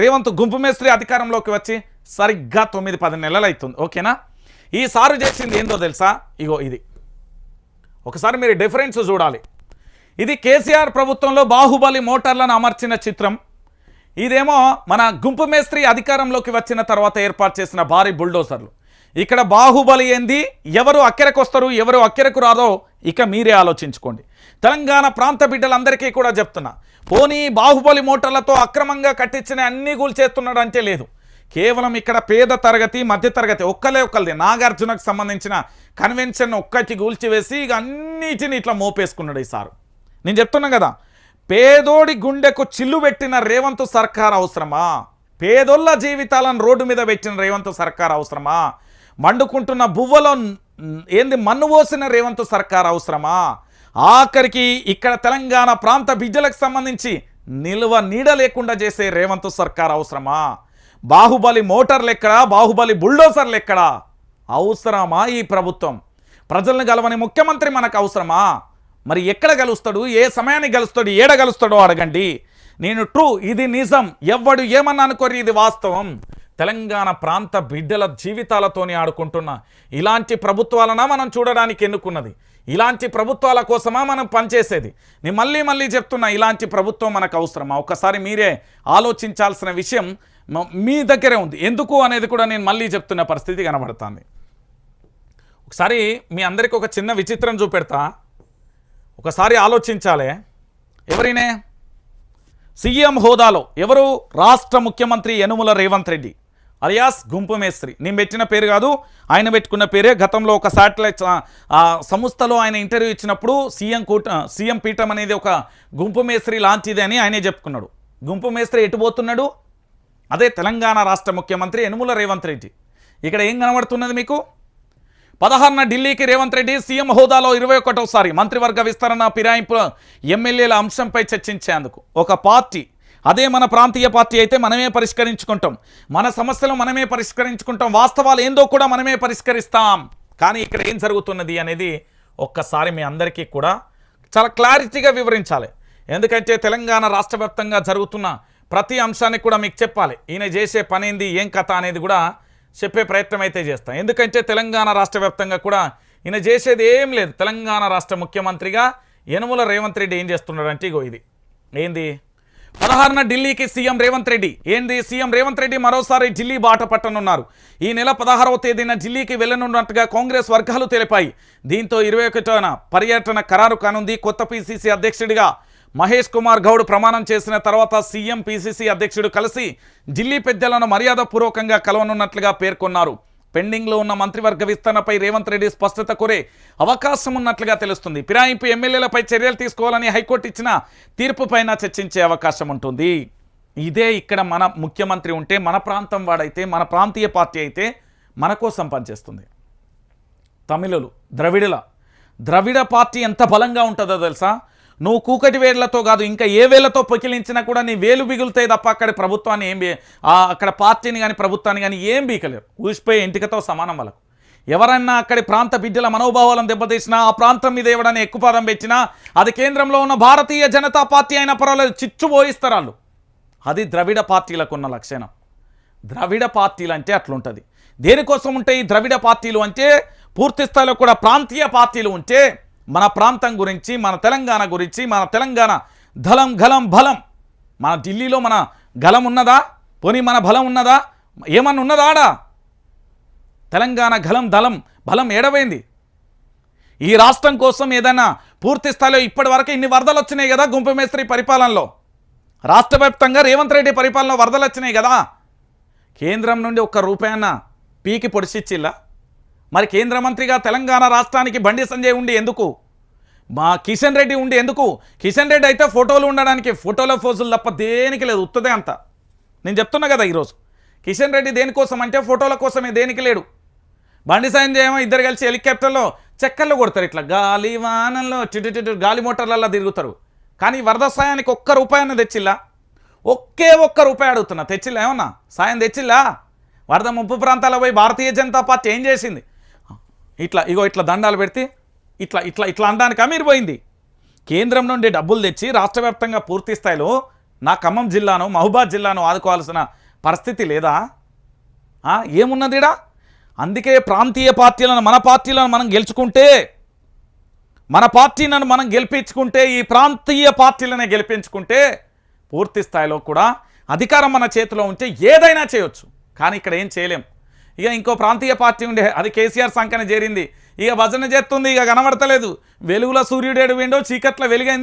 రేవంత్ గుంపు మేస్త్రి అధికారంలోకి వచ్చి సరిగ్గా తొమ్మిది పది నెలలు అవుతుంది ఓకేనా ఈసారి చేసింది ఏందో తెలుసా? ఇగో ఇది. ఒకసారి మీరు డిఫరెన్స్ చూడాలి. ఇది కేసీఆర్ ప్రభుత్వంలో బాహుబలి మోటార్లను అమర్చిన చిత్రం. ఇదేమో మన గుంపు మేస్త్రి అధికారంలోకి వచ్చిన తర్వాత ఏర్పాటు చేసిన భారీ బుల్డోజర్లు. ఇక్కడ బాహుబలి ఏంది? ఎవరు అక్కెరకు వస్తారు ఎవరు అక్కెరకు రాదో ఇక మీరే ఆలోచించుకోండి. తెలంగాణ ప్రాంత బిడ్డలందరికీ కూడా చెప్తున్నా. పోనీ బాహుబలి మోటార్లతో అక్రమంగా కట్టించిన అన్ని కూల్చేస్తున్నాడు అంటే లేదు. కేవలం ఇక్కడ పేద తరగతి మధ్య తరగతి ఒక్కలే ఒక్కరిది నాగార్జునకు సంబంధించిన కన్వెన్షన్ ఒక్కటి కూల్చివేసి ఇక అన్నిటిని ఇట్లా మోపేసుకున్నాడు ఈ సారు. నేను చెప్తున్నా కదా పేదోడి గుండెకు చిల్లు పెట్టిన రేవంత్ సర్కార్ అవసరమా? పేదోళ్ళ జీవితాలను రోడ్డు మీద పెట్టిన రేవంత్ సర్కార్ అవసరమా? మండుకుంటున్న బువ్వలో ఏంది మన్ను పోసిన రేవంత్ సర్కార్ అవసరమా? ఆఖరికి ఇక్కడ తెలంగాణ ప్రాంత బిడ్డలకు సంబంధించి నిల్వ నీడ లేకుండా చేసే రేవంత్ సర్కార్ అవసరమా? బాహుబలి మోటార్లు ఎక్కడా? బాహుబలి బుల్డోజర్లు ఎక్కడా? అవసరమా ఈ ప్రభుత్వం? ప్రజలను గెలవని ముఖ్యమంత్రి మనకు అవసరమా? మరి ఎక్కడ గెలుస్తాడు? ఏ సమయానికి గెలుస్తాడు? ఏడ గెలుస్తాడో అడగండి. నేను ట్రూ ఇది నిజం. ఎవ్వడు ఏమన్నా అనుకోరు ఇది వాస్తవం. తెలంగాణ ప్రాంత బిడ్డల జీవితాలతోనే ఆడుకుంటున్న ఇలాంటి ప్రభుత్వాలనా మనం చూడడానికి ఎన్నుకున్నది? ఇలాంటి ప్రభుత్వాల కోసమా మనం పనిచేసేది? నేను మళ్ళీ మళ్ళీ చెప్తున్నా ఇలాంటి ప్రభుత్వం మనకు అవసరమా? ఒకసారి మీరే ఆలోచించాల్సిన విషయం మీ దగ్గరే ఉంది. ఎందుకు అనేది కూడా నేను మళ్ళీ చెప్తున్న పరిస్థితి కనబడుతుంది. ఒకసారి మీ అందరికీ ఒక చిన్న విచిత్రం చూపెడతా. ఒకసారి ఆలోచించాలే. ఎవరినే? సీఎం హోదాలో ఎవరు? రాష్ట్ర ముఖ్యమంత్రి యనుమల రేవంత్ రెడ్డి. అలియాస్ గుంపు మేస్త్రి నేను పెట్టిన పేరు కాదు ఆయన పెట్టుకున్న పేరే. గతంలో ఒక శాటిలైట్ సంస్థలో ఆయన ఇంటర్వ్యూ ఇచ్చినప్పుడు సీఎం కూట సీఎం పీఠం అనేది ఒక గుంపు మేస్త్రి లాంటిది అని ఆయనే చెప్పుకున్నాడు. గుంపు మేస్త్రి ఎటు పోతున్నాడు? అదే తెలంగాణ రాష్ట్ర ముఖ్యమంత్రి యనుమల రేవంత్ రెడ్డి. ఇక్కడ ఏం కనబడుతున్నది మీకు? పదహారున ఢిల్లీకి రేవంత్ రెడ్డి సీఎం హోదాలో ఇరవై ఒకటోసారి మంత్రివర్గ విస్తరణ ఫిరాయింపు ఎమ్మెల్యేల అంశంపై చర్చించేందుకు. ఒక పార్టీ అదే మన ప్రాంతీయ పార్టీ అయితే మనమే పరిష్కరించుకుంటాం. మన సమస్యలు మనమే పరిష్కరించుకుంటాం. వాస్తవాలు ఏందో కూడా మనమే పరిష్కరిస్తాం. కానీ ఇక్కడ ఏం జరుగుతున్నది అనేది ఒక్కసారి మీ అందరికీ కూడా చాలా క్లారిటీగా వివరించాలి. ఎందుకంటే తెలంగాణ రాష్ట్ర జరుగుతున్న ప్రతి అంశాన్ని కూడా మీకు చెప్పాలి. ఈయన చేసే పని ఏంది ఏం కథ అనేది కూడా చెప్పే ప్రయత్నం అయితే చేస్తాం. ఎందుకంటే తెలంగాణ రాష్ట్ర కూడా ఈయన చేసేది ఏం లేదు. తెలంగాణ రాష్ట్ర ముఖ్యమంత్రిగా యనుమల రేవంత్ రెడ్డి ఏం చేస్తున్నాడంటే ఇగో ఇది. ఏంది? పదహారున ఢిల్లీకి సీఎం రేవంత్ రెడ్డి. ఏంది? సీఎం రేవంత్ రెడ్డి మరోసారి ఢిల్లీ బాట పట్టనున్నారు. ఈ నెల పదహారవ తేదీన ఢిల్లీకి వెళ్ళనున్నట్టుగా కాంగ్రెస్ వర్గాలు తెలిపాయి. దీంతో ఇరవై ఒకటోన పర్యటన ఖరారు కానుంది. కొత్త పిసిసి అధ్యక్షుడిగా మహేష్ కుమార్ గౌడ్ ప్రమాణం చేసిన తర్వాత సీఎం పిసిసి అధ్యక్షుడు కలిసి ఢిల్లీ పెద్దలను మర్యాదపూర్వకంగా కలవనున్నట్లుగా పేర్కొన్నారు. పెండింగ్లో ఉన్న మంత్రివర్గ విస్తరణపై రేవంత్ రెడ్డి స్పష్టత కోరే అవకాశం ఉన్నట్లుగా తెలుస్తుంది. ఫిరాయింపు ఎమ్మెల్యేలపై చర్యలు తీసుకోవాలని హైకోర్టు ఇచ్చిన తీర్పుపైన చర్చించే అవకాశం ఉంటుంది ఇదే ఇక్కడ మన ముఖ్యమంత్రి ఉంటే మన ప్రాంతం వాడైతే మన ప్రాంతీయ పార్టీ అయితే మన కోసం పనిచేస్తుంది. తమిళులు ద్రవిడుల ద్రవిడ పార్టీ ఎంత బలంగా ఉంటుందో తెలుసా? నువ్వు కూకటి వేళ్ళతో కాదు ఇంకా ఏ వేళ్ళతో పొకిలించినా కూడా నీ వేలు బిగులుతాయి తప్ప అక్కడ ప్రభుత్వాన్ని ఏం అక్కడ పార్టీని కానీ ప్రభుత్వాన్ని కానీ ఏం బీకలేరు ఊసిపోయే ఇంటికతో సమానం వాళ్ళకు. ఎవరన్నా అక్కడి ప్రాంత బిడ్డల మనోభావాలను దెబ్బతీసినా ఆ ప్రాంతం మీద ఎవడన్నా ఎక్కుపాదం పెట్టినా అది కేంద్రంలో ఉన్న భారతీయ జనతా పార్టీ అయినా పర్వాలేదు చిచ్చు పోయిస్తారు వాళ్ళు అది ద్రవిడ పార్టీలకు ఉన్న లక్షణం. ద్రవిడ పార్టీలు అంటే అట్లుంటుంది. దేనికోసం ఉంటే ఈ ద్రవిడ పార్టీలు అంటే పూర్తి స్థాయిలో కూడా ప్రాంతీయ పార్టీలు ఉంటే మన ప్రాంతం గురించి మన తెలంగాణ గురించి మన తెలంగాణ ధలం గలం బలం మన ఢిల్లీలో మన గలం ఉన్నదా? పోనీ మన బలం ఉన్నదా? ఏమన్నా ఉన్నదా ఆడ? తెలంగాణ గలం దళం బలం ఏడవైంది. ఈ రాష్ట్రం కోసం ఏదైనా పూర్తి స్థాయిలో ఇప్పటి వరకు ఇన్ని వరదలు వచ్చినాయి కదా గుంపమేస్త్రి పరిపాలనలో? రాష్ట్ర వ్యాప్తంగా రేవంత్ రెడ్డి పరిపాలనలో వరదలు వచ్చినాయి కదా? కేంద్రం నుండి ఒక్క రూపాయన పీకి పొడిచిచ్చిల్లా మరి కేంద్ర మంత్రిగా తెలంగాణ రాష్ట్రానికి బండి సంజయ్ ఉండి ఎందుకు? మా కిషన్ రెడ్డి ఉండి ఎందుకు? కిషన్ రెడ్డి అయితే ఫోటోలు ఉండడానికి ఫోటోల ఫోజులు తప్ప దేనికి లేదు ఉత్తదే అంత. నేను చెప్తున్నా కదా ఈరోజు. కిషన్ రెడ్డి దేనికోసం అంటే ఫోటోల కోసమే దేనికి లేడు? బండి సాయం చేయమో ఇద్దరు కలిసి హెలికాప్టర్లో చెక్కర్లు కొడతారు ఇట్లా. గాలి వానంలో చిటు చిటు గాలి మోటార్లలో తిరుగుతారు. కానీ వరద సాయానికి ఒక్క రూపాయన్న తెచ్చిల్లా? ఒకే ఒక్క రూపాయి అడుగుతున్నా. తెచ్చిల్లా ఏమన్నా? సాయం తెచ్చిల్లా? వరద ముప్పు ప్రాంతాల పోయి భారతీయ జనతా పార్టీ ఏం చేసింది? ఇట్లా ఇగో ఇట్లా దండాలు పెడితే ఇట్లా ఇట్లా ఇట్లా అనడానికి మీరు పోయింది. కేంద్రం నుండి డబ్బులు తెచ్చి రాష్ట్ర వ్యాప్తంగా పూర్తి స్థాయిలో నా ఖమ్మం జిల్లాను మహబూబాద్ జిల్లాను ఆదుకోవాల్సిన పరిస్థితి లేదా? ఏమున్నదిడా అందుకే ప్రాంతీయ పార్టీలను మన పార్టీలను మనం గెలుచుకుంటే మన పార్టీలను మనం గెలిపించుకుంటే ఈ ప్రాంతీయ పార్టీలనే గెలిపించుకుంటే పూర్తి స్థాయిలో కూడా అధికారం మన చేతిలో ఉంటే ఏదైనా చేయొచ్చు. కానీ ఇక్కడ ఏం చేయలేం. ఇక ఇంకో ప్రాంతీయ పార్టీ ఉండే అది కేసీఆర్ సంఖ్యన చేరింది. ఇక భజన చేస్తుంది ఇక కనబడతలేదు. వెలుగుల సూర్యుడేడు విండో చీకట్ల వెలుగైందో